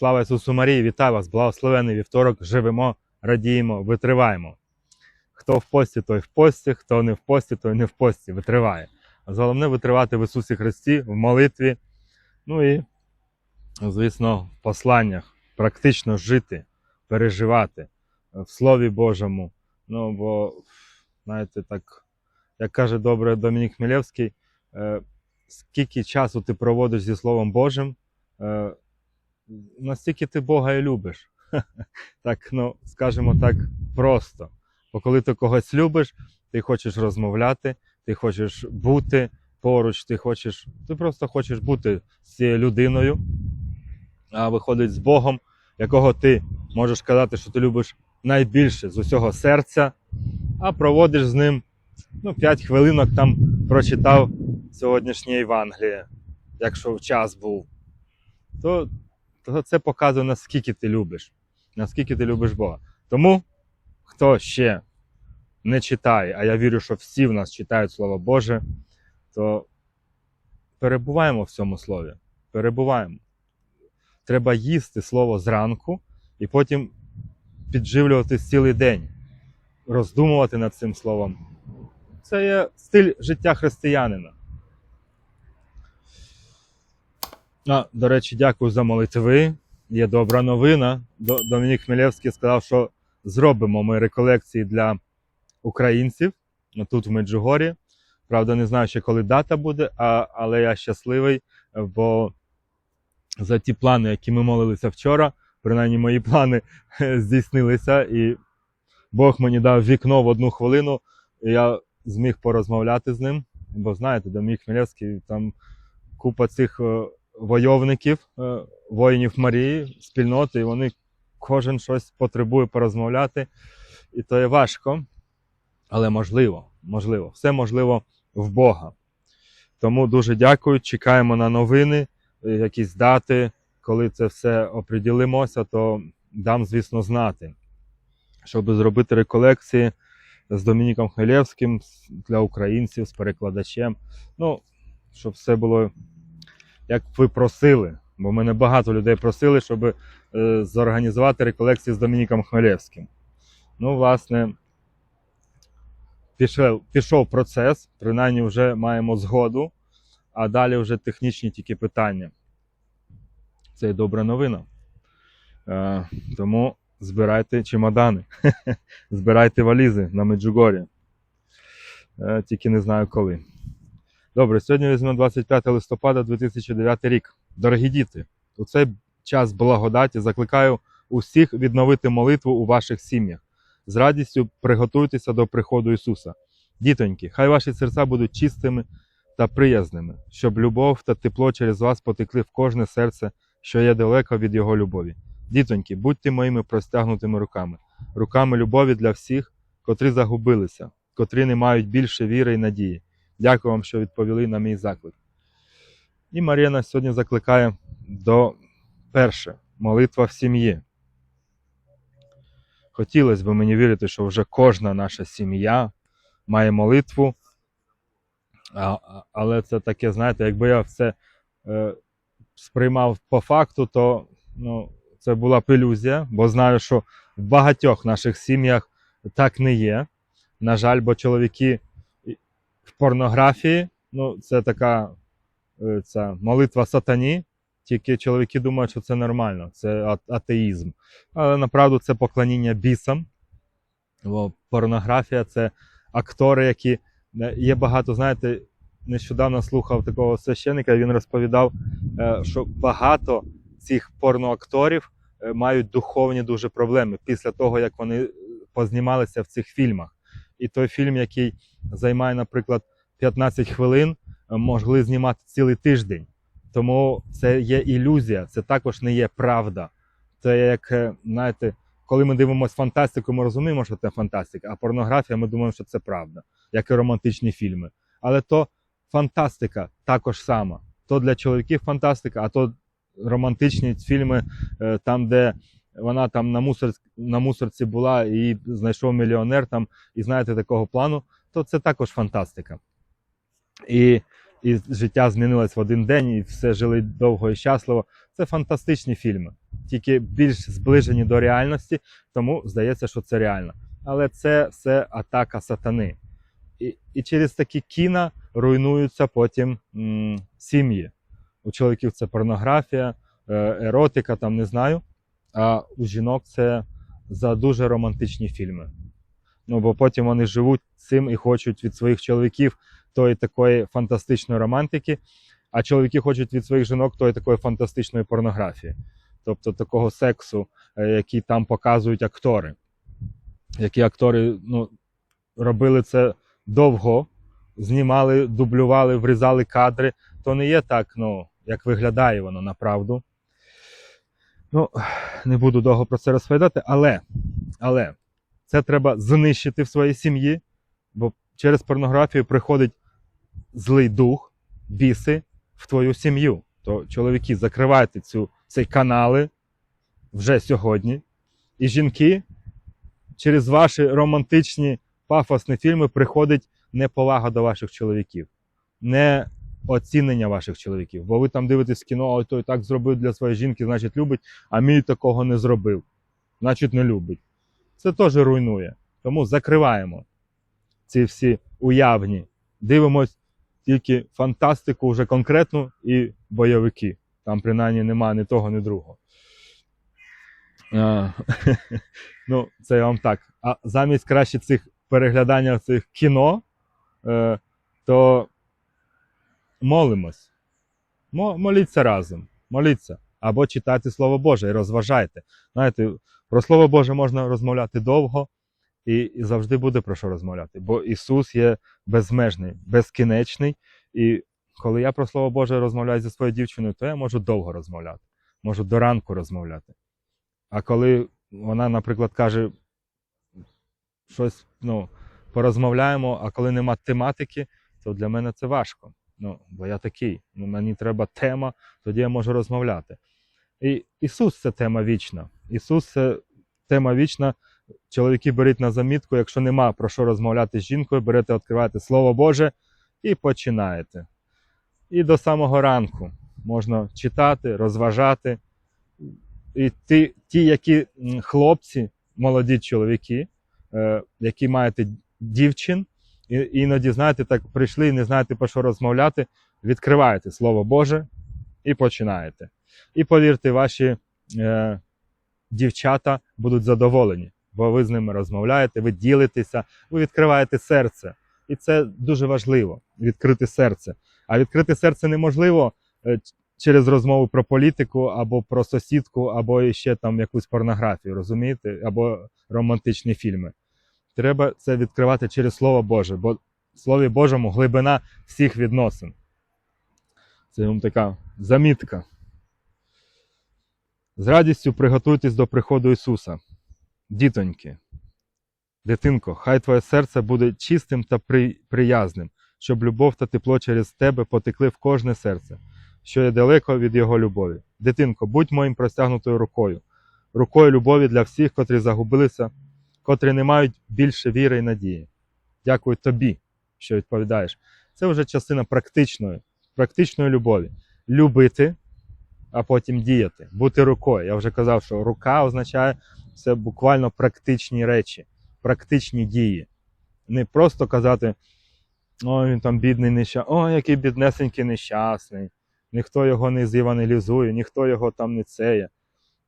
Слава Ісусу Марії, вітаю вас! Благословений вівторок! Живемо, радіємо, витриваємо. Хто в пості, той в пості, хто не в пості, той не в пості. Витриває. А головне витривати в Ісусі Христі, в молитві. Ну і, звісно, в посланнях. Практично жити, переживати в Слові Божому. Ну, бо, знаєте, так, як каже добре Домінік Хмелевський, е, скільки часу ти проводиш зі Словом Божим, е, настільки ти Бога і любиш. Так, ну, скажімо так, просто. Бо коли ти когось любиш, ти хочеш розмовляти, ти хочеш бути поруч, ти хочеш, ти просто хочеш бути з цією людиною, а виходить з Богом, якого ти можеш казати, що ти любиш найбільше з усього серця, а проводиш з ним ну, 5 хвилинок там прочитав сьогоднішнє Євангеліє, якщо в час був, то, то це показує, наскільки ти любиш, наскільки ти любиш Бога. Тому, хто ще не читає, а я вірю, що всі в нас читають Слово Боже, то перебуваємо в цьому слові. Перебуваємо. Треба їсти слово зранку і потім підживлюватись цілий день, роздумувати над цим словом. Це є стиль життя християнина. А, до речі, дякую за молитви. Є добра новина. До- Домінік Хмелевський сказав, що зробимо ми реколекції для українців тут в Меджугорі. Правда, не знаю ще коли дата буде, а, але я щасливий, бо за ті плани, які ми молилися вчора, принаймні мої плани здійснилися, і Бог мені дав вікно в одну хвилину, і я зміг порозмовляти з ним. Бо знаєте, Домінік Хмелевський, там купа цих е, войовників, е, воїнів Марії, спільноти, і вони кожен щось потребує порозмовляти. І то є важко, але можливо, можливо, все можливо в Бога. Тому дуже дякую. Чекаємо на новини, е, якісь дати. Коли це все оприділимося, то дам, звісно, знати, щоб зробити реколекції з Домініком Хмелевським з- для українців, з перекладачем. Ну, щоб все було як ви просили. Бо мене багато людей просили, щоб е, зорганізувати реколекції з Домініком Хмелевським. Ну, власне, пішов, пішов процес, принаймні вже маємо згоду, а далі вже технічні тільки питання. Це і добра новина. Е, тому збирайте чемодани, збирайте валізи на Меджугорі. Е, тільки не знаю коли. Добре, сьогодні візьмемо 25 листопада 2009 рік. Дорогі діти, у цей час благодаті закликаю усіх відновити молитву у ваших сім'ях. З радістю приготуйтеся до приходу Ісуса. Дітоньки, хай ваші серця будуть чистими та приязними, щоб любов та тепло через вас потекли в кожне серце, що є далеко від Його любові. Дітоньки, будьте моїми простягнутими руками, руками любові для всіх, котрі загубилися, котрі не мають більше віри і надії. Дякую вам, що відповіли на мій заклик. І Марія нас сьогодні закликає до перше молитва в сім'ї. Хотілося б мені вірити, що вже кожна наша сім'я має молитву. Але це таке, знаєте, якби я все е, сприймав по факту, то ну, це була б ілюзія, бо знаю, що в багатьох наших сім'ях так не є. На жаль, бо чоловіки порнографії, ну, це така е, ця молитва сатані. Тільки чоловіки думають, що це нормально, це атеїзм. Але направду це поклоніння бісам. Бо порнографія це актори, які е, є багато, знаєте, нещодавно слухав такого священника, він розповідав, е, що багато цих порноакторів мають духовні дуже проблеми після того, як вони познімалися в цих фільмах. І той фільм, який займає, наприклад, 15 хвилин, е, могли знімати цілий тиждень. Тому це є ілюзія, це також не є правда. Це як, е, знаєте, коли ми дивимося фантастику, ми розуміємо, що це фантастика, а порнографія, ми думаємо, що це правда, як і романтичні фільми. Але то фантастика також сама. То для чоловіків фантастика, а то романтичні фільми, е, там, де вона там на, мусор, на мусорці була і знайшов мільйонер там, і знаєте, такого плану, то це також фантастика. І і життя змінилось в один день, і все жили довго і щасливо. Це фантастичні фільми, тільки більш зближені до реальності, тому здається, що це реально. Але це все атака сатани. І, і через такі кіна руйнуються потім сім'ї. У чоловіків це порнографія, е, еротика, там не знаю. А у жінок це за дуже романтичні фільми. Ну, бо потім вони живуть цим і хочуть від своїх чоловіків тої такої фантастичної романтики, а чоловіки хочуть від своїх жінок тої такої фантастичної порнографії. Тобто такого сексу, е, який там показують актори. Які актори ну, робили це довго, знімали, дублювали, врізали кадри, то не є так, ну, як виглядає воно направду. Ну, не буду довго про це розповідати, але, але це треба знищити в своїй сім'ї, бо через порнографію приходить злий дух, біси в твою сім'ю. То чоловіки, закривайте цю, цей канали вже сьогодні. І жінки через ваші романтичні пафосні фільми приходить неповага до ваших чоловіків, не оцінення ваших чоловіків. Бо ви там дивитесь кіно, а той так зробив для своєї жінки, значить любить, а мій такого не зробив. Значить, не любить. Це теж руйнує. Тому закриваємо ці всі уявні. Дивимось тільки фантастику вже конкретну і бойовики. Там принаймні немає ні того, ні другого. А, ну, це я вам так. А замість краще цих переглядання цих кіно, е, то молимось. Мо- Моліться разом, моліться. Або читайте Слово Боже і розважайте. Знаєте, про Слово Боже можна розмовляти довго і, і завжди буде про що розмовляти. Бо Ісус є безмежний, безкінечний. І коли я про Слово Боже розмовляю зі своєю дівчиною, то я можу довго розмовляти, можу до ранку розмовляти. А коли вона, наприклад, каже щось, ну, порозмовляємо, а коли нема тематики, то для мене це важко. Ну, бо я такий. Ну, мені треба тема, тоді я можу розмовляти. І Ісус це тема вічна. Ісус це тема вічна. Чоловіки беріть на замітку, якщо нема про що розмовляти з жінкою, берете, відкриваєте Слово Боже і починаєте. І до самого ранку можна читати, розважати. І ті, ті які хлопці, молоді чоловіки, е, які маєте дівчин, і, іноді, знаєте, так прийшли і не знаєте про що розмовляти, відкриваєте Слово Боже і починаєте. І повірте, ваші е, дівчата будуть задоволені, бо ви з ними розмовляєте, ви ділитеся, ви відкриваєте серце. І це дуже важливо відкрити серце. А відкрити серце неможливо е, через розмову про політику, або про сусідку, або ще там якусь порнографію, розумієте, або романтичні фільми. Треба це відкривати через Слово Боже, бо в Слові Божому глибина всіх відносин. Це вам така замітка. З радістю приготуйтесь до приходу Ісуса. Дітоньки, дитинко, хай твоє серце буде чистим та приязним, щоб любов та тепло через тебе потекли в кожне серце, що є далеко від Його любові. Дитинко, будь моїм простягнутою рукою, рукою любові для всіх, котрі загубилися, котрі не мають більше віри і надії. Дякую тобі, що відповідаєш. Це вже частина практичної, практичної любові. Любити, а потім діяти, бути рукою. Я вже казав, що рука означає це буквально практичні речі, практичні дії. Не просто казати, ой, він там бідний нещасний, ой, який біднесенький нещасний, ніхто його не зєвангелізує, ніхто його там не цеє,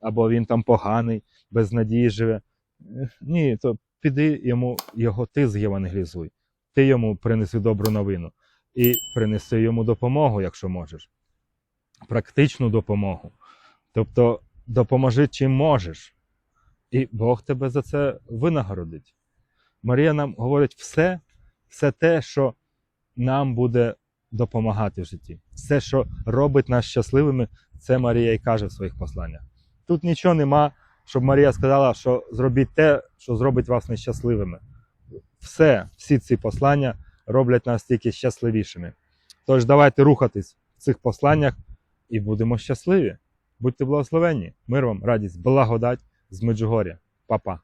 або він там поганий, без надії живе. Ні, то піди йому, його ти з'євангелізуй, ти йому принеси добру новину і принеси йому допомогу, якщо можеш. Практичну допомогу. Тобто допоможи чим можеш. І Бог тебе за це винагородить. Марія нам говорить все, все те, що нам буде допомагати в житті. Все, що робить нас щасливими, це Марія і каже в своїх посланнях. Тут нічого нема, щоб Марія сказала, що зробіть те, що зробить вас нещасливими. Все, всі ці послання роблять нас тільки щасливішими. Тож давайте рухатись в цих посланнях і будемо щасливі. Будьте благословенні. Мир вам, радість, благодать з Меджугоря. Па-па.